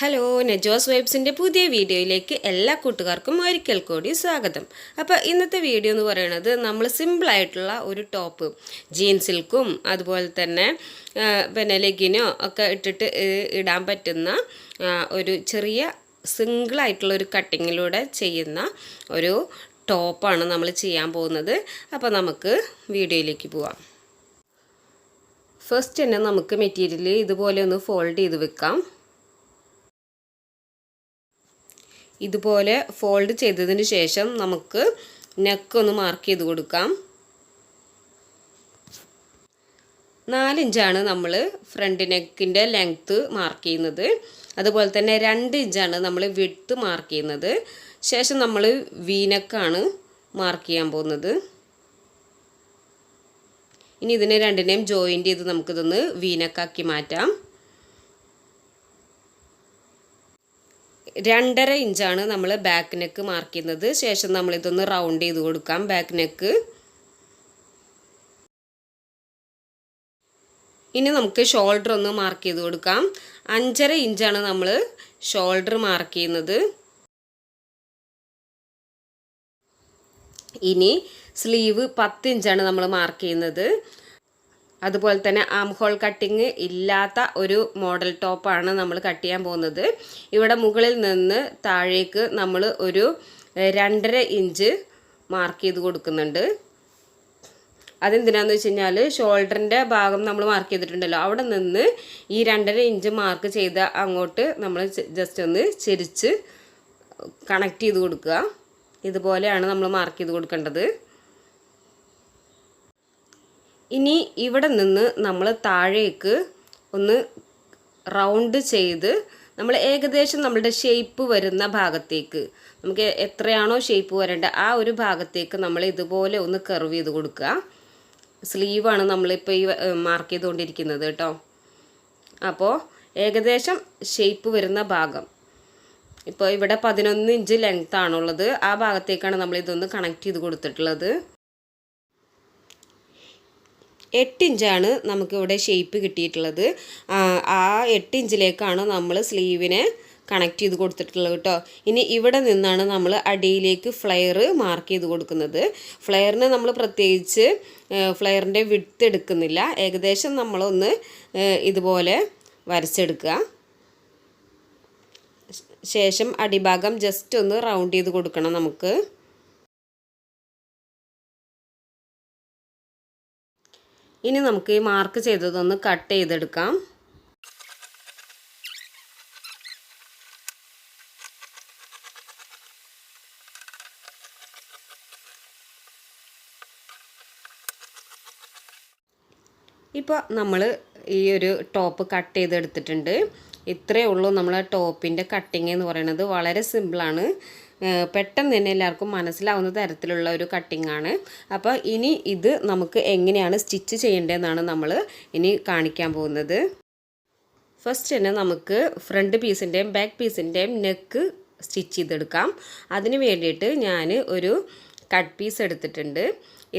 Hello നെജോസ് വൈബ്സിന്റെ പുതിയ വീഡിയോയിലേക്ക് എല്ലാ കൂട്ടുകാർക്കും ഒരിക്കൽ കൂടി സ്വാഗതം. അപ്പോൾ ഇന്നത്തെ വീഡിയോ എന്ന് പറയുന്നത് നമ്മൾ സിമ്പിളായിട്ടുള്ള ഒരു ടോപ്പ് ജീൻസിൽക്കും അതുപോലെ തന്നെ പിന്നെ ലെഗിനോ ഒക്കെ ഇട്ടിട്ട് ഇടാൻ പറ്റുന്ന ഒരു ചെറിയ സിംഗിളായിട്ടുള്ള ഒരു കട്ടിങ്ങിലൂടെ ചെയ്യുന്ന ഒരു ടോപ്പാണ് നമ്മൾ ചെയ്യാൻ പോകുന്നത്. അപ്പോൾ നമുക്ക് വീഡിയോയിലേക്ക് പോവാം. ഫസ്റ്റ് തന്നെ നമുക്ക് മെറ്റീരിയൽ ഇതുപോലെ ഒന്ന് ഫോൾഡ് ചെയ്ത് വെക്കാം. ഇതുപോലെ ഫോൾഡ് ചെയ്തതിന് ശേഷം നമുക്ക് നെക്ക് ഒന്ന് മാർക്ക് ചെയ്ത് കൊടുക്കാം. നാലിഞ്ചാണ് നമ്മൾ ഫ്രണ്ട് നെക്കിന്റെ ലെങ്ത്ത് മാർക്ക് ചെയ്യുന്നത്. അതുപോലെ തന്നെ രണ്ട് ഇഞ്ചാണ് നമ്മൾ വിഡ്ത്ത് മാർക്ക് ചെയ്യുന്നത്. ശേഷം നമ്മൾ വീനക്കാണ് മാർക്ക് ചെയ്യാൻ പോകുന്നത്. ഇനി ഇതിനെ രണ്ടിനെയും ജോയിന്റ് ചെയ്ത് നമുക്കിതൊന്ന് വീനക്കാക്കി മാറ്റാം. രണ്ടര ഇഞ്ചാണ് നമ്മൾ ബാക്ക് നെക്ക് മാർക്ക് ചെയ്യുന്നത്. ശേഷം നമ്മളിതൊന്ന് റൗണ്ട് ചെയ്ത് കൊടുക്കാം. ബാക്ക് നെക്ക് ഇനി നമുക്ക് ഷോൾഡർ ഒന്ന് മാർക്ക് ചെയ്ത് കൊടുക്കാം. അഞ്ചര ഇഞ്ചാണ് നമ്മൾ ഷോൾഡർ മാർക്ക് ചെയ്യുന്നത്. ഇനി സ്ലീവ് പത്ത് ഇഞ്ചാണ് നമ്മൾ മാർക്ക് ചെയ്യുന്നത്. അതുപോലെ തന്നെ ആം ഹോൾ കട്ടിങ് ഇല്ലാത്ത ഒരു മോഡൽ ടോപ്പാണ് നമ്മൾ കട്ട് ചെയ്യാൻ പോകുന്നത്. ഇവിടെ മുകളിൽ നിന്ന് താഴേക്ക് നമ്മൾ ഒരു രണ്ടര ഇഞ്ച് മാർക്ക് ചെയ്ത് കൊടുക്കുന്നുണ്ട്. അതെന്തിനാന്ന് വെച്ച് കഴിഞ്ഞാൽ ഷോൾഡറിന്റെ ഭാഗം നമ്മൾ മാർക്ക് ചെയ്തിട്ടുണ്ടല്ലോ. അവിടെ നിന്ന് ഈ രണ്ടര ഇഞ്ച് മാർക്ക് ചെയ്ത അങ്ങോട്ട് നമ്മൾ ജസ്റ്റ് ഒന്ന് ചെരിച്ച് കണക്ട് ചെയ്ത് കൊടുക്കുക. ഇതുപോലെയാണ് നമ്മൾ മാർക്ക് ചെയ്ത് കൊടുക്കേണ്ടത്. ഇനി ഇവിടെ നിന്ന് നമ്മൾ താഴേക്ക് ഒന്ന് റൗണ്ട് ചെയ്ത് നമ്മൾ ഏകദേശം നമ്മളുടെ ഷേപ്പ് വരുന്ന ഭാഗത്തേക്ക്. നമുക്ക് എത്രയാണോ ഷേപ്പ് വരേണ്ട ആ ഒരു ഭാഗത്തേക്ക് നമ്മൾ ഇതുപോലെ ഒന്ന് കർവ് ചെയ്ത് കൊടുക്കുക. സ്ലീവാണ് നമ്മളിപ്പോൾ ഈ മാർക്ക് ചെയ്തുകൊണ്ടിരിക്കുന്നത് കേട്ടോ. അപ്പോൾ ഏകദേശം ഷേപ്പ് വരുന്ന ഭാഗം. ഇപ്പോൾ ഇവിടെ പതിനൊന്ന് ഇഞ്ച് ലെങ്ത്താണുള്ളത് ആ ഭാഗത്തേക്കാണ് നമ്മൾ ഇതൊന്ന് കണക്ട് ചെയ്ത് കൊടുത്തിട്ടുള്ളത്. എട്ട് ഇഞ്ചാണ് നമുക്കിവിടെ ഷേപ്പ് കിട്ടിയിട്ടുള്ളത്. ആ, എട്ട് ഇഞ്ചിലേക്കാണ് നമ്മൾ സ്ലീവിനെ കണക്ട് ചെയ്ത് കൊടുത്തിട്ടുള്ളത് കേട്ടോ. ഇനി ഇവിടെ നിന്നാണ് നമ്മൾ അടിയിലേക്ക് ഫ്ലെയർ മാർക്ക് ചെയ്ത് കൊടുക്കുന്നത്. ഫ്ലെയറിന് നമ്മൾ പ്രത്യേകിച്ച് ഫ്ലെയറിന്റെ വിഡ്ത്ത് എടുക്കുന്നില്ല. ഏകദേശം നമ്മളൊന്ന് ഇതുപോലെ വരച്ചെടുക്കുക. ശേഷം അടിഭാഗം ജസ്റ്റ് ഒന്ന് റൗണ്ട് ചെയ്ത് കൊടുക്കണം നമുക്ക്. ഇനി നമുക്ക് ഈ മാർക്ക് ചെയ്തതൊന്ന് കട്ട് ചെയ്തെടുക്കാം. ഇപ്പോൾ നമ്മൾ ഈ ഒരു ടോപ്പ് കട്ട് ചെയ്തെടുത്തിട്ടുണ്ട്. ഇത്രയേ ഉള്ളൂ നമ്മളെ ടോപ്പിന്റെ കട്ടിങ് എന്ന് പറയുന്നത്. വളരെ സിമ്പിളാണ് പെട്ടെന്ന് തന്നെ എല്ലാവർക്കും മനസ്സിലാവുന്ന തരത്തിലുള്ള ഒരു കട്ടിംഗ് ആണ്. അപ്പോൾ ഇനി ഇത് നമുക്ക് എങ്ങനെയാണ് സ്റ്റിച്ച് ചെയ്യേണ്ടതെന്നാണ് നമ്മൾ ഇനി കാണിക്കാൻ പോകുന്നത്. ഫസ്റ്റ് തന്നെ നമുക്ക് ഫ്രണ്ട് പീസിന്റെയും ബാക്ക് പീസിന്റെയും നെക്ക് സ്റ്റിച്ച് ചെയ്തെടുക്കാം. അതിന് വേണ്ടിയിട്ട് ഞാൻ ഒരു കട്ട് പീസ് എടുത്തിട്ടുണ്ട്.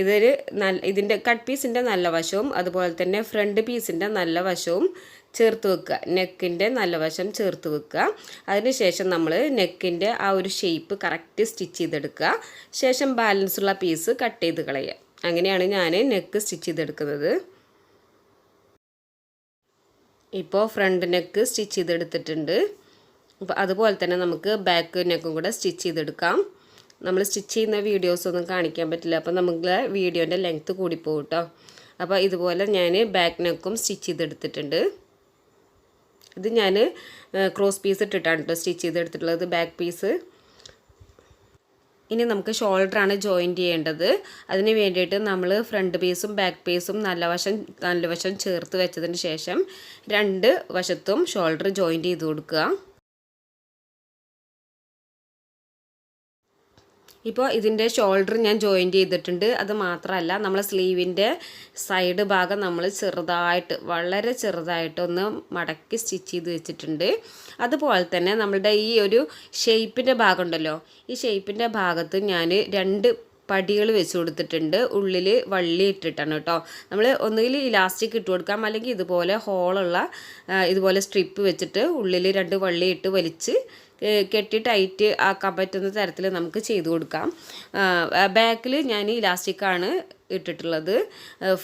ഇതൊരു നല്ല ഇതിന്റെ കട്ട് പീസിന്റെ നല്ല വശവും അതുപോലെ തന്നെ ഫ്രണ്ട് പീസിന്റെ നല്ല വശവും ചേർത്ത് വെക്കുക. നെക്കിന്റെ നല്ല വശം ചേർത്ത് വെക്കുക. അതിനുശേഷം നമ്മൾ നെക്കിന്റെ ആ ഒരു ഷേപ്പ് കറക്റ്റ് സ്റ്റിച്ച് ചെയ്തെടുക്കുക. ശേഷം ബാലൻസ് ഉള്ള പീസ് കട്ട് ചെയ്ത് കളയുക. അങ്ങനെയാണ് ഞാൻ നെക്ക് സ്റ്റിച്ച് ചെയ്തെടുക്കുന്നത്. ഇപ്പോൾ ഫ്രണ്ട് നെക്ക് സ്റ്റിച്ച് ചെയ്തെടുത്തിട്ടുണ്ട്. അപ്പോൾ അതുപോലെ തന്നെ നമുക്ക് ബാക്ക് നെക്കും കൂടെ സ്റ്റിച്ച് ചെയ്തെടുക്കാം. നമ്മൾ സ്റ്റിച്ച് ചെയ്യുന്ന വീഡിയോസ് ഒന്നും കാണിക്കാൻ പറ്റില്ല. അപ്പോൾ നമുക്ക് വീഡിയോന്റെ ലെങ്ത്ത് കൂടിപ്പോകും കേട്ടോ അപ്പോൾ ഇതുപോലെ ഞാൻ ബാക്ക് നെക്കും സ്റ്റിച്ച് ചെയ്തെടുത്തിട്ടുണ്ട്. ഇത് ഞാൻ ക്രോസ് പീസ് ഇട്ടിട്ടാണ് കേട്ടോ സ്റ്റിച്ച് ചെയ്തെടുത്തിട്ടുള്ളത്. ബാക്ക് പീസ് ഇനി നമുക്ക് ഷോൾഡറാണ് ജോയിന്റ് ചെയ്യേണ്ടത്. അതിന് വേണ്ടിയിട്ട് നമ്മൾ ഫ്രണ്ട് പീസും ബാക്ക് പീസും നല്ല വശം നല്ല വശം ചേർത്ത് വെച്ചതിന് ശേഷം രണ്ട് വശത്തും ഷോൾഡർ ജോയിന്റ് ചെയ്ത് കൊടുക്കുക. ഇപ്പോൾ ഇതിന്റെ ഷോൾഡർ ഞാൻ ജോയിന്റ് ചെയ്തിട്ടുണ്ട്. അത് മാത്രമല്ല നമ്മൾ സ്ലീവിന്റെ സൈഡ് ഭാഗം നമ്മൾ ചെറുതായിട്ട് വളരെ ചെറുതായിട്ടൊന്ന് മടക്കി സ്റ്റിച്ച് ചെയ്ത് വെച്ചിട്ടുണ്ട്. അതുപോലെ തന്നെ നമ്മളുടെ ഈ ഒരു ഷേപ്പിന്റെ ഭാഗം ഉണ്ടല്ലോ ഈ ഷേപ്പിന്റെ ഭാഗത്ത് ഞാൻ രണ്ട് പടികൾ വെച്ച് കൊടുത്തിട്ടുണ്ട്. ഉള്ളിൽ വള്ളി ഇട്ടിട്ടാണ് കേട്ടോ. നമ്മൾ ഒന്നുകിൽ ഇലാസ്റ്റിക് ഇട്ട് കൊടുക്കാം അല്ലെങ്കിൽ ഇതുപോലെ ഹോളുള്ള ഇതുപോലെ സ്ട്രിപ്പ് വെച്ചിട്ട് ഉള്ളിൽ രണ്ട് വള്ളി ഇട്ട് വലിച്ച് കെട്ടി ടൈറ്റ് ആക്കാൻ പറ്റുന്ന തരത്തിൽ നമുക്ക് ചെയ്തു കൊടുക്കാം. ബാക്കിൽ ഞാൻ ഇലാസ്റ്റിക്കാണ് ഇട്ടിട്ടുള്ളത്.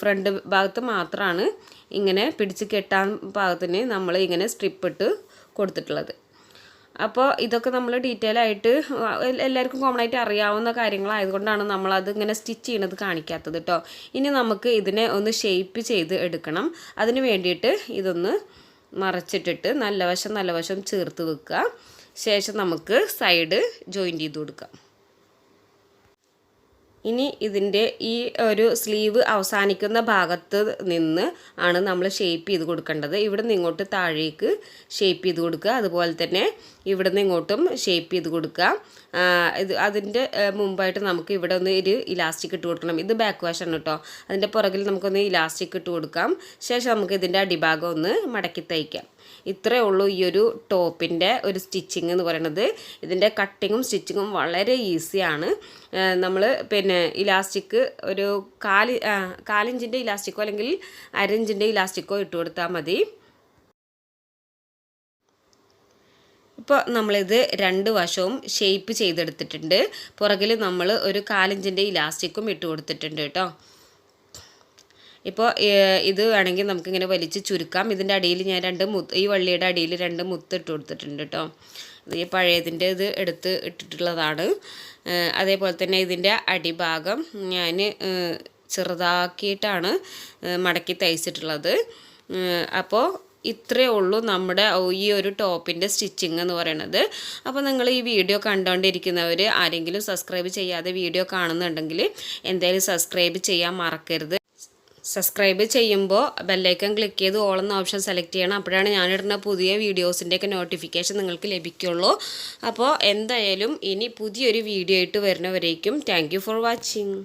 ഫ്രണ്ട് ഭാഗത്ത് മാത്രമാണ് ഇങ്ങനെ പിടിച്ച് കെട്ടാൻ ഭാഗത്തിന് നമ്മൾ ഇങ്ങനെ സ്ട്രിപ്പ് ഇട്ട് കൊടുത്തിട്ടുള്ളത്. അപ്പോൾ ഇതൊക്കെ നമ്മൾ ഡീറ്റെയിൽ ആയിട്ട് എല്ലാവർക്കും കോമൺ ആയിട്ട് അറിയാവുന്ന കാര്യങ്ങളായതുകൊണ്ടാണ് നമ്മളത് ഇങ്ങനെ സ്റ്റിച്ച് ചെയ്യണത് കാണിക്കാത്തത് കേട്ടോ ഇനി നമുക്ക് ഇതിനെ ഒന്ന് ഷേപ്പ് ചെയ്ത് എടുക്കണം. അതിന് വേണ്ടിയിട്ട് ഇതൊന്ന് മറച്ചിട്ടിട്ട് നല്ല വശം നല്ല വശം ചേർത്ത് വെക്കുക. ശേഷം നമുക്ക് സൈഡ് ജോയിന്റ് ചെയ്ത് കൊടുക്കാം. ഇനി ഇതിന്റെ ഈ ഒരു സ്ലീവ് അവസാനിക്കുന്ന ഭാഗത്ത് നിന്ന് ആണ് നമ്മൾ ഷേപ്പ് ചെയ്ത് കൊടുക്കേണ്ടത്. ഇവിടെ നിന്ന് ഇങ്ങോട്ട് താഴേക്ക് ഷേപ്പ് ചെയ്ത് കൊടുക്കുക. അതുപോലെ തന്നെ ഇവിടെ നിന്ന് ഇങ്ങോട്ടും ഷേപ്പ് ചെയ്ത് കൊടുക്കുക. ഇത് അതിന്റെ മുമ്പായിട്ട് നമുക്ക് ഇവിടെ ഒന്ന് ഒരു ഇലാസ്റ്റിക് ഇട്ട് കൊടുക്കണം. ഇത് ബാക്ക് വാഷാണ് കേട്ടോ. അതിന്റെ പുറകിൽ നമുക്കൊന്ന് ഇലാസ്റ്റിക് ഇട്ട് കൊടുക്കാം. ശേഷം നമുക്ക് ഇതിന്റെ അടിഭാഗം ഒന്ന് മടക്കി തയ്ക്കാം. ഇത്രയേ ഉള്ളൂ ഈ ഒരു ടോപ്പിന്റെ ഒരു സ്റ്റിച്ചിങ് എന്ന് പറയുന്നത്. ഇതിന്റെ കട്ടിങ്ങും സ്റ്റിച്ചിങ്ങും വളരെ ഈസിയാണ്. നമ്മൾ പിന്നെ ഇലാസ്റ്റിക് ഒരു കാൽ കാലിഞ്ചിന്റെ ഇലാസ്റ്റിക്കോ അല്ലെങ്കിൽ അരഞ്ചിന്റെ ഇലാസ്റ്റിക്കോ ഇട്ട് കൊടുത്താൽ മതി. ഇപ്പോൾ നമ്മളിത് രണ്ട് വശവും ഷേപ്പ് ചെയ്തെടുത്തിട്ടുണ്ട്. പുറകിൽ നമ്മൾ ഒരു കാലിഞ്ചിന്റെ ഇലാസ്റ്റിക്കും ഇട്ട് കൊടുത്തിട്ടുണ്ട് കേട്ടോ. ഇപ്പോൾ ഇത് വേണമെങ്കിൽ നമുക്കിങ്ങനെ വലിച്ച് ചുരുക്കാം. ഇതിന്റെ അടിയിൽ ഞാൻ രണ്ട് മുത്ത് ഈ വള്ളിയുടെ അടിയിൽ രണ്ട് മുത്ത് ഇട്ട് കൊടുത്തിട്ടുണ്ട് കേട്ടോ ഇത് ഈ പഴയതിന്റെ ഇത് എടുത്ത് ഇട്ടിട്ടുള്ളതാണ്. അതേപോലെ തന്നെ ഇതിന്റെ അടിഭാഗം ഞാൻ ചെറുതാക്കിയിട്ടാണ് മടക്കി തയ്ച്ചിട്ടുള്ളത്. അപ്പോൾ ഇത്രയേ ഉള്ളൂ നമ്മുടെ ഈ ഒരു ടോപ്പിന്റെ സ്റ്റിച്ചിങ് എന്ന് പറയുന്നത് അപ്പോൾ നിങ്ങൾ ഈ വീഡിയോ കണ്ടുകൊണ്ടിരിക്കുന്നവർ ആരെങ്കിലും സബ്സ്ക്രൈബ് ചെയ്യാതെ വീഡിയോ കാണുന്നുണ്ടെങ്കിൽ എന്തായാലും സബ്സ്ക്രൈബ് ചെയ്യാൻ മറക്കരുത്. സബ്സ്ക്രൈബ് ചെയ്യുമ്പോൾ ബെല്ലൈക്കൺ ക്ലിക്ക് ചെയ്ത് ഓൾ എന്ന ഓപ്ഷൻ സെലക്ട് ചെയ്യണം. അപ്പോഴാണ് ഞാനിടുന്ന പുതിയ വീഡിയോസിന്റെയൊക്കെ നോട്ടിഫിക്കേഷൻ നിങ്ങൾക്ക് ലഭിക്കുള്ളൂ. അപ്പോൾ എന്തായാലും ഇനി പുതിയൊരു വീഡിയോ ആയിട്ട് വരുന്നവരേക്കും താങ്ക് ഫോർ വാച്ചിങ്